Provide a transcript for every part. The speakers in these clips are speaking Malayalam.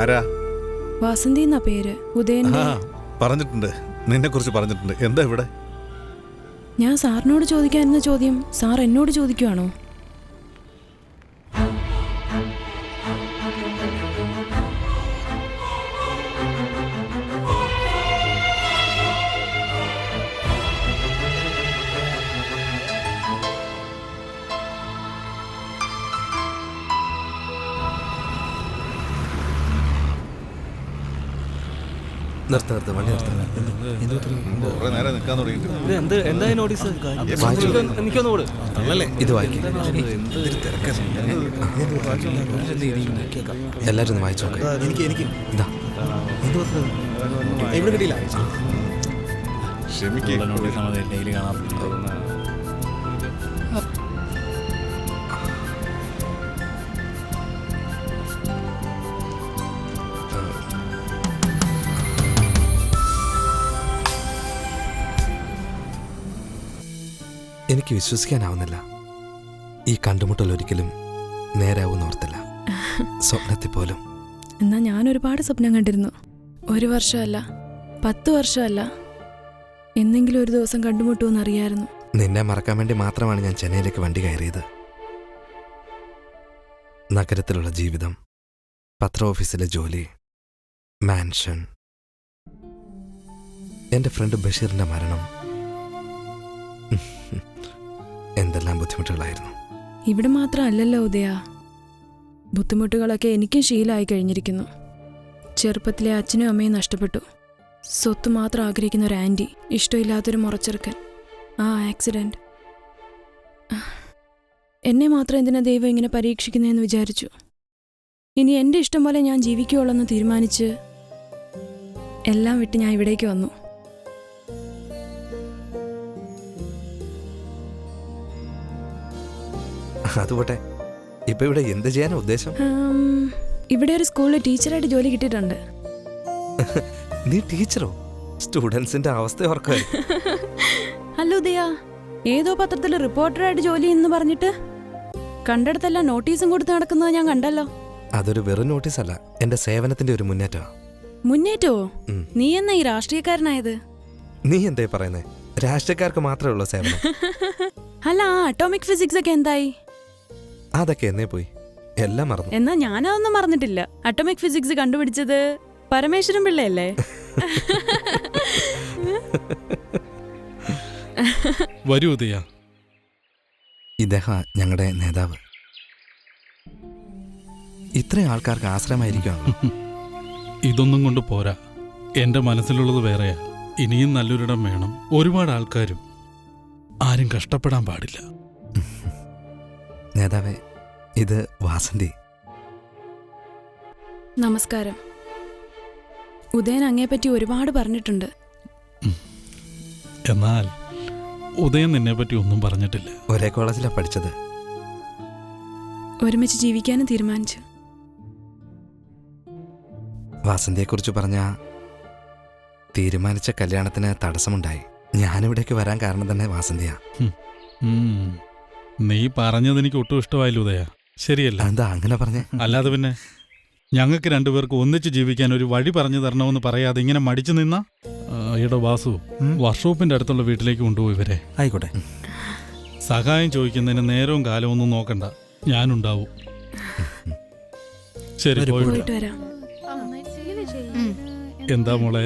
ആരാ? വാസന്തി എന്നാ പേര്? ഉദയന്റെ? പറഞ്ഞിട്ടുണ്ട്. നിന്നെ കുറിച്ച് പറഞ്ഞിട്ടുണ്ട്. എന്താ ഇവിടെ? ഞാൻ സാറിനോട് ചോദിക്കാനിരുന്ന ചോദ്യം സാർ എന്നോട് ചോദിക്കുവാണോ? നിർത്ത നിർത്ത വണ്ടി നിർത്ത. ഇത് വായിക്കും. എല്ലാവരും ഒന്ന് വായിച്ചു നോക്കാം എനിക്ക് എനിക്ക്. ഇതാ. ഇവിടെ കിട്ടിയില്ല? ക്ഷമിക്കേ. എനിക്ക് വിശ്വസിക്കാനാവുന്നില്ല. ഈ കണ്ടുമുട്ടൽ ഒരിക്കലും നേരാവും ഓർത്തില്ല സ്വപ്നത്തിൽ പോലും. എന്നാ ഞാൻ ഒരുപാട് സ്വപ്നം കണ്ടിരുന്നു. ഒരു വർഷമല്ല പത്ത് വർഷമല്ല. എന്നെങ്കിലും ഒരു ദിവസം കണ്ടുമുട്ടുമെന്ന് അറിയായിരുന്നു. നിന്നെ മറക്കാൻ വേണ്ടി മാത്രമാണ് ഞാൻ ചെന്നൈയിലേക്ക് വണ്ടി കയറിയത്. നഗരത്തിലുള്ള ജീവിതം പത്ര ഓഫീസിലെ ജോലി മാൻഷൻ. എന്റെ ഫ്രണ്ട് ബഷീറിന്റെ മരണം. എന്തെല്ലാം ബുദ്ധിമുട്ടുകളായിരുന്നു. ഇവിടെ മാത്രമല്ലല്ലോ ഉദയ. ബുദ്ധിമുട്ടുകളൊക്കെ എനിക്കും ശീലമായി കഴിഞ്ഞിരിക്കുന്നു. ചെറുപ്പത്തിലെ അച്ഛനും അമ്മയും നഷ്ടപ്പെട്ടു. സ്വത്ത് മാത്രം ആഗ്രഹിക്കുന്ന ഒരു ആന്റി ഇഷ്ടമില്ലാത്തൊരു മുറച്ചെറുക്കൻ. ആ ആക്സിഡന്റ് എന്നെ മാത്രം എന്തിനാ ദൈവം ഇങ്ങനെ പരീക്ഷിക്കുന്നതെന്ന് വിചാരിച്ചു? ഇനി എന്റെ ഇഷ്ടം പോലെ ഞാൻ ജീവിക്കുകയുള്ളെന്ന് തീരുമാനിച്ച് എല്ലാം വിട്ട് ഞാൻ ഇവിടേക്ക് വന്നു. അതുപോട്ടെ. ഇപ്പൊ ഇവിടെ എന്ത് ചെയ്യാനാ ഉദ്ദേശം? ഇവിടെ ഒരു സ്കൂളിൽ ടീച്ചറായിട്ട് ജോലി കിട്ടിയിട്ടുണ്ട്. നീ ടീച്ചറോ? സ്റ്റുഡൻസിന്റെ അവസ്ഥ ഓർക്കാൻ അല്ല ഉദയ ഏതോ പത്രത്തിൽ റിപ്പോർട്ടറായിട്ട് ജോലി എന്ന് പറഞ്ഞിട്ട് കണ്ടിടത്തെല്ലാം നോട്ടീസും കൊടുത്ത് നടക്കുന്നത് ഞാൻ കണ്ടല്ലോ. അതൊരു വെറും നോട്ടീസ് അല്ല എന്റെ സേവനത്തിന്റെ ഒരു മുന്നേറ്റമാ. മുന്നേറ്റോ? നീ എന്നാ ഈ രാഷ്ട്രീയക്കാരനായത്? നീ എന്തേ പറയുന്നേ? രാഷ്ട്രീയക്കാർക്ക് മാത്രമേ ഉള്ളൂ സേവനം. അല്ല ആ അറ്റോമിക് ഫിസിക്സ് ഒക്കെ എന്തായി? അതൊക്കെ എന്നേ പോയി. എല്ലാം മറന്നു. എന്നാ ഞാനതൊന്നും മറന്നിട്ടില്ല. അറ്റോമിക് ഫിസിക്സ് കണ്ടുപിടിച്ചത് പരമേശ്വരൻ പിള്ളയല്ലേ? വരൂ ഉദയ. ഇദ്ദേഹം ഞങ്ങളുടെ നേതാവ്. ഇത്രയും ആൾക്കാർക്ക് ആശ്രയമായിരിക്കും ഇതൊന്നും കൊണ്ട് പോരാ. എന്റെ മനസ്സിലുള്ളത് വേറെയാ. ഇനിയും നല്ലൊരിടം വേണം. ഒരുപാട് ആൾക്കാരും ആരും കഷ്ടപ്പെടാൻ പാടില്ല. നേതാവേ ഇത് വാസന്തി. നമസ്കാരം. ഉദയൻ അങ്ങേപ്പറ്റി ഒരുപാട് പറഞ്ഞിട്ടുണ്ട്. എന്നാൽ ഉദയൻ നിന്നെ പറ്റി ഒന്നും പറഞ്ഞിട്ടില്ല. ഒരേ കോളേജിലാണ് പഠിച്ചത്. ഒരുമിച്ച് ജീവിക്കാനും തീരുമാനിച്ചു. വാസന്തിയെക്കുറിച്ച് പറഞ്ഞ തീരുമാനിച്ച കല്യാണത്തിന് തടസ്സമുണ്ടായി. ഞാനിവിടേക്ക് വരാൻ കാരണം തന്നെ വാസന്തിയാ. നീ പറഞ്ഞത് എനിക്ക് ഒട്ടും ഇഷ്ടമായില്ല ഉദയ. ശരിയല്ല? എന്താ അങ്ങനെ പറഞ്ഞേ? അല്ലാതെ പിന്നെ ഞങ്ങൾക്ക് രണ്ടുപേർക്ക് ഒന്നിച്ച് ജീവിക്കാൻ ഒരു വഴി പറഞ്ഞു തരണമെന്ന് പറയാതെ ഇങ്ങനെ മടിച്ചു നിന്ന ഈടോ വാസു വർക്ക്ഷോപ്പിന്റെ അടുത്തുള്ള വീട്ടിലേക്ക് കൊണ്ടുപോയി ഇവരെ ആയിക്കോട്ടെ. സഹായം ചോദിക്കുന്നതിന് നേരവും കാലവും ഒന്നും നോക്കണ്ട. ഞാനുണ്ടാവും. ശരി പോയിട്ട് വരാം. എന്താ മോളെ?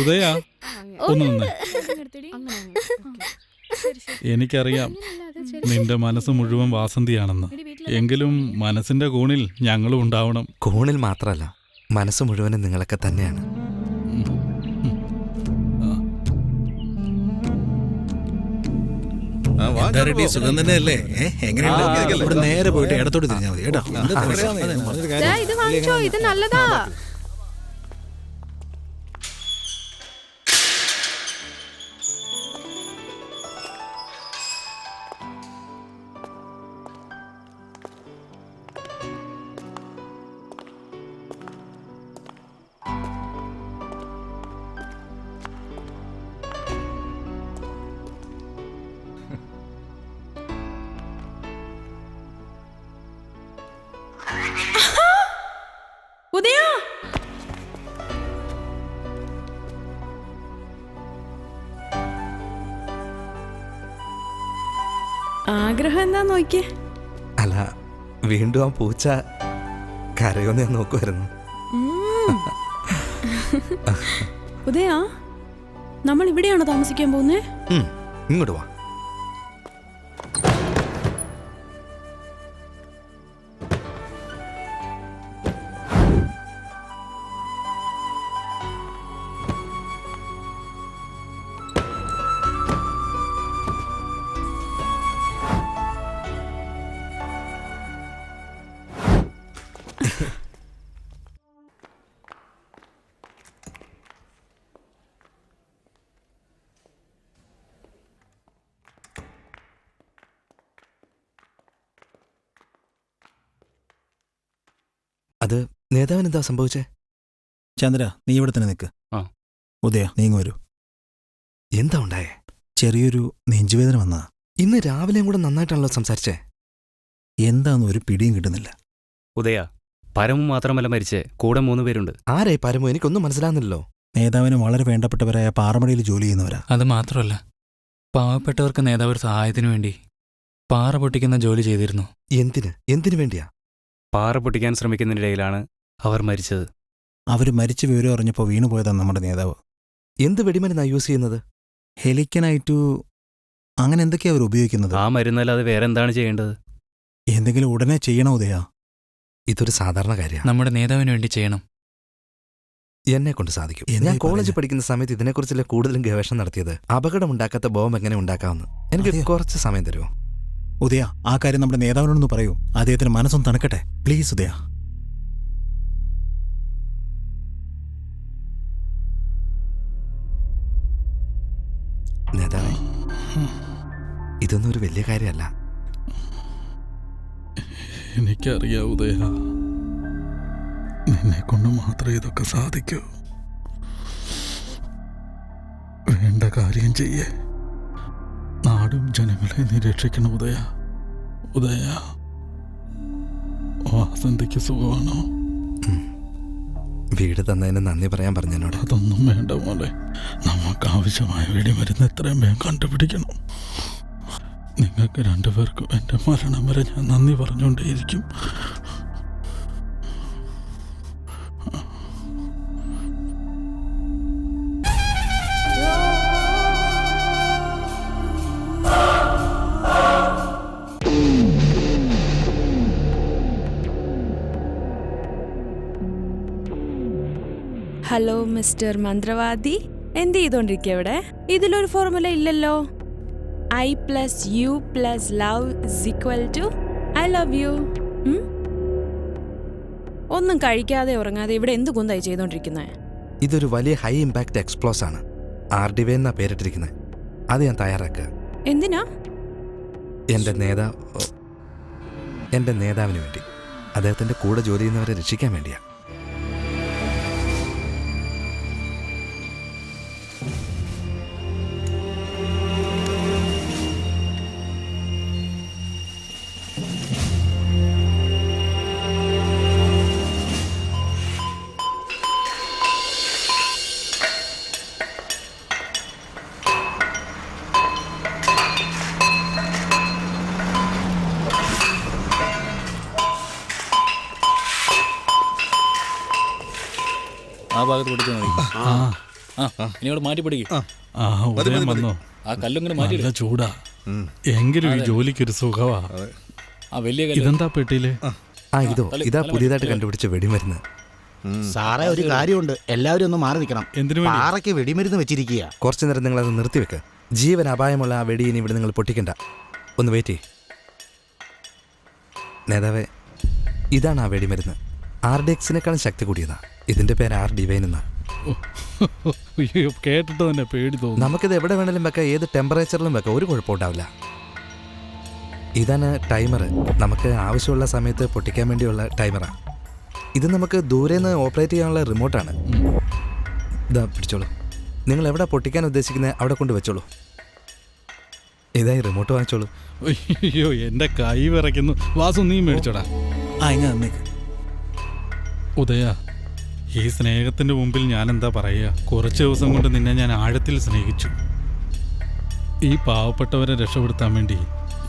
ഉദയ ഒന്ന് നിന്ന്. എനിക്കറിയാം നിന്റെ മനസ്സ് മുഴുവൻ വാസന്തിയാണെന്ന് എങ്കിലും മനസ്സിന്റെ കോണിൽ ഞങ്ങളും ഉണ്ടാവണം കോണിൽ മാത്രമല്ല മനസ്സ് മുഴുവനും നിങ്ങളൊക്കെ തന്നെയാണ് റെഡി. സുഖം തന്നെയല്ലേ എങ്ങനെയുണ്ട് നേരെ പോയിട്ട് ഇടത്തോട്ട് തിരിഞ്ഞാൽ മതി കേട്ടോ ഇത് നല്ലതാ ആഗ്രഹം എന്താ നോക്കിയേ? അല്ല വീണ്ടും ആ പൂച്ച കരയോന്ന് ഞാൻ നോക്കുമായിരുന്നു ഉദയാ നമ്മൾ ഇവിടെയാണോ താമസിക്കാൻ പോകുന്നേ? ഇങ്ങോട്ട് വാ. നേതാവിന് എന്താ സംഭവിച്ചേ? ചന്ദ്ര നീ ഇവിടെ തന്നെ നിൽക്ക് ആ. ഉദയ നീങ്ങ വരൂ. എന്താ ഉണ്ടായേ? ചെറിയൊരു നെഞ്ചുവേദന വന്നതാ. ഇന്ന് രാവിലെയും കൂടെ നന്നായിട്ടാണല്ലോ സംസാരിച്ചേ? എന്താന്ന് ഒരു പിടിയും കിട്ടുന്നില്ല. ഉദയ പരമു മാത്രമല്ല മരിച്ചേ. കൂടെ മൂന്ന് പേരുണ്ട്. ആരായി പരമോ? എനിക്കൊന്നും മനസ്സിലാകുന്നില്ലല്ലോ നേതാവിന് വളരെ വേണ്ടപ്പെട്ടവരായ പാറമടിയിൽ ജോലി ചെയ്യുന്നവരാ. അത് മാത്രമല്ല പാവപ്പെട്ടവർക്ക് നേതാവ് ഒരു സഹായത്തിനു വേണ്ടി പാറ പൊട്ടിക്കുന്ന ജോലി ചെയ്തിരുന്നു. എന്തിന്? എന്തിനു വേണ്ടിയാ? പാറ പൊട്ടിക്കാൻ ശ്രമിക്കുന്നതിനിടയിലാണ് അവർ മരിച്ചത്. അവർ മരിച്ച വിവരം അറിഞ്ഞപ്പോൾ വീണുപോയതാണ് നമ്മുടെ നേതാവ്. എന്ത് വെടിമരുന്നാണ് യൂസ് ചെയ്യുന്നത്? ഹെലിക്കനായിട്ടു അങ്ങനെ എന്തൊക്കെയാ അവർ ഉപയോഗിക്കുന്നത്? ആ മരുന്നല്ലാതെ വേറെ എന്താണ് ചെയ്യേണ്ടത്? എന്തെങ്കിലും ഉടനെ ചെയ്യണോ ഉദയാ? ഇതൊരു സാധാരണ കാര്യമാണ് നമ്മുടെ നേതാവിന് വേണ്ടി ചെയ്യണം. എന്നെ കൊണ്ട് സാധിക്കും. ഞാൻ ഈ കോളേജിൽ? പഠിക്കുന്ന സമയത്ത് ഇതിനെക്കുറിച്ചുള്ള കൂടുതലും ഗവേഷണം നടത്തിയത്? അപകടമുണ്ടാക്കാത്ത ബോംബ് എങ്ങനെ ഉണ്ടാക്കാമെന്ന്. എനിക്ക് അതെയോ? കുറച്ച് സമയം തരുമോ? ഉദയ ആ കാര്യം നമ്മുടെ നേതാവിനോടൊന്ന് പറയൂ. അദ്ദേഹത്തിന് മനസ്സൊന്ന് തണുക്കട്ടെ. പ്ലീസ് ഉദയ. ഇതൊന്നും ഒരു വലിയ കാര്യമല്ല. എനിക്കറിയാം ഉദയ. നിന്നെ കൊണ്ട് മാത്രമേ ഇതൊക്കെ സാധിക്കൂ. വേണ്ട കാര്യം ചെയ്യേ. നാടും ജനങ്ങളെ നിരീക്ഷിക്കണം ഉദയ. ഉദയ വാസന്തിക്ക് സുഖമാണോ. വീട് തന്നതിന് നന്ദി പറയാൻ പറഞ്ഞതിനോട് അതൊന്നും വേണ്ട മോളെ. നമുക്ക് ആവശ്യമായ വെടിമരുന്ന് എത്രയും വേഗം കണ്ടുപിടിക്കണം. നിങ്ങൾക്ക് രണ്ടുപേർക്കും എന്റെ മരണം വരെ ഞാൻ നന്ദി പറഞ്ഞുകൊണ്ടേയിരിക്കും. ഹലോ മിസ്റ്റർ മന്ത്രവാദി. എന്ത് ചെയ്തോണ്ടിരിക്കുക ഇവിടെ? ഇതിലൊരു ഫോർമുല ഇല്ലല്ലോ. I plus U plus love is equal to I love you ഒന്നും കഴിക്കാതെ ഉറങ്ങാതെ ഇവിടെ എന്ത് കുന്തായി ചെയ്തോണ്ടിരിക്കുന്നത് ഇതൊരു വലിയ ഹൈ ഇമ്പാക്ട് എക്സ്പ്ലോസ് ആണ്. ആർ ഡി വേ എന്നാ പേരിട്ടിരിക്കുന്നത് അത് ഞാൻ തയ്യാറാക്കുക എന്തിനാ? എന്റെ നേതാവ് എന്റെ നേതാവിന് വേണ്ടി. അദ്ദേഹത്തിന്റെ കൂടെ ജോലി ചെയ്യുന്നവരെ രക്ഷിക്കാൻ വേണ്ടിയാ. ഭാഗത്ത് പിടിച്ചാൽ മതി ആ. ആ. ഇനി അവിടെ മാറ്റി പിടിക്കും. ആ. ഉദയം. വന്നോ? ആ കല്ലിങ്ങനെ നല്ല മാറ്റി ചൂടാ. എങ്കിലും ഈ ജോലിക്കൊരു സുഖവാ. ആ വലിയ കല്ല്. ഇതെന്താ പെട്ടിയിൽ? ആ. ഇതോ ഇതാ പുതിയതായിട്ട് കണ്ടുപിടിച്ച വെടിമരുന്ന്. സാറേ ഒരു കാര്യമുണ്ട്. എല്ലാവരും ഒന്ന് മാറി നിൽക്കണം. എന്തിനു വേണ്ടി? പാറയ്ക്ക് വെടിമരുന്ന് വെച്ചിരിക്കുക. കുറച്ചു നേരം നിങ്ങൾ അത് നിർത്തിവെക്ക്. ജീവൻ അപായമുള്ള ആ വെടി ഇനി ഇവിടെ നിങ്ങൾ പൊട്ടിക്കണ്ട. ഒന്ന് വെയിറ്റ് ചെയ്യ്. നേതാവേ ഇതാണ് ആ വെടിമരുന്ന്. ആർ ഡി ശക്തി കൂടിയതാ. ഇതിന്റെ പേര് ആർ ഡിവൈൻ എന്നാ അയ്യോ കേട്ടിട്ട് തന്നെ പേടി തോന്നുന്നു നമുക്കിത് എവിടെ വേണേലും വെക്കാം ഏത് ടെമ്പറേച്ചറിലും വെക്കാം ഒരു കുഴപ്പമുണ്ടാവില്ല. ഇതാണ് ടൈമർ നമുക്ക് ആവശ്യമുള്ള സമയത്ത് പൊട്ടിക്കാൻ വേണ്ടിയുള്ള ടൈമറാണ് ഇത് നമുക്ക് ദൂരെ നിന്ന് ഓപ്പറേറ്റ് ചെയ്യാനുള്ള റിമോട്ടാണ് ഇതാ പിടിച്ചോളൂ. നിങ്ങൾ എവിടെ പൊട്ടിക്കാൻ ഉദ്ദേശിക്കുന്നത് അവിടെ കൊണ്ട് വെച്ചോളൂ. ഇതായി റിമോട്ട് വാങ്ങിച്ചോളൂ. അയ്യോ എന്റെ കൈ വിറയ്ക്കുന്നു. വാസു നീ മേടിച്ചോടാ. ആ ഇങ്ങനെ ഉദയ ഈ സ്നേഹത്തിന്റെ മുമ്പിൽ ഞാൻ എന്താ പറയുക? കുറച്ച് ദിവസം കൊണ്ട് നിന്നെ ഞാൻ ആഴത്തിൽ സ്നേഹിച്ചു. ഈ പാവപ്പെട്ടവരെ രക്ഷപ്പെടുത്താൻ വേണ്ടി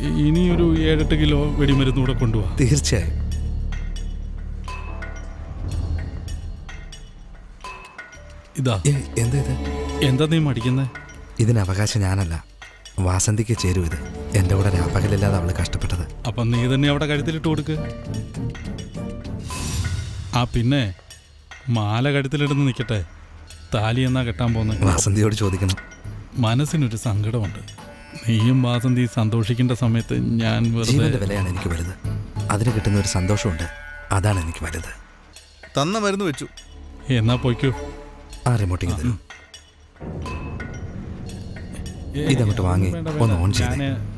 ഇനിയൊരു ഏഴെട്ട് കിലോ വെടിമരുന്ന് കൂടെ കൊണ്ടുപോവാ തീർച്ചയായും. ഇതാ. എന്താ ഇത്? എന്താ നീ മടിക്കുന്നേ? ഇതിന് അവകാശം ഞാനല്ല. വാസന്തിക്ക് ചേരും ഇത്. എന്റെ കൂടെ രാപ്പകലില്ലാതെ അവൾ കഷ്ടപ്പെട്ടത്. അപ്പൊ നീ തന്നെ അവിടെ കഴുത്തിലിട്ട് കൊടുക്ക്. ആ പിന്നെ? മാല കഴുത്തിലിടുന്ന് നിൽക്കട്ടെ താലി എന്നാ കെട്ടാൻ പോകുന്നത് വാസന്തിയോട് ചോദിക്കണം. മനസ്സിനൊരു സങ്കടമുണ്ട്. നീയും വാസന്തി സന്തോഷിക്കേണ്ട സമയത്ത് ഞാൻ വെറുതെ ജീവന്റെ വിലയാണ് എനിക്ക് വലുത്. അതിന് കിട്ടുന്ന ഒരു സന്തോഷമുണ്ട്. അതാണ് എനിക്ക് വലുത്. തന്ന മരുന്ന് വെച്ചു. എന്നാ പോയിക്കോ. ആ റിമോട്ടിങ് തരൂ. ഇതങ്ങോട്ട് വാങ്ങി ഒന്ന് ഓൺ ചെയ്തേ. ഞാൻ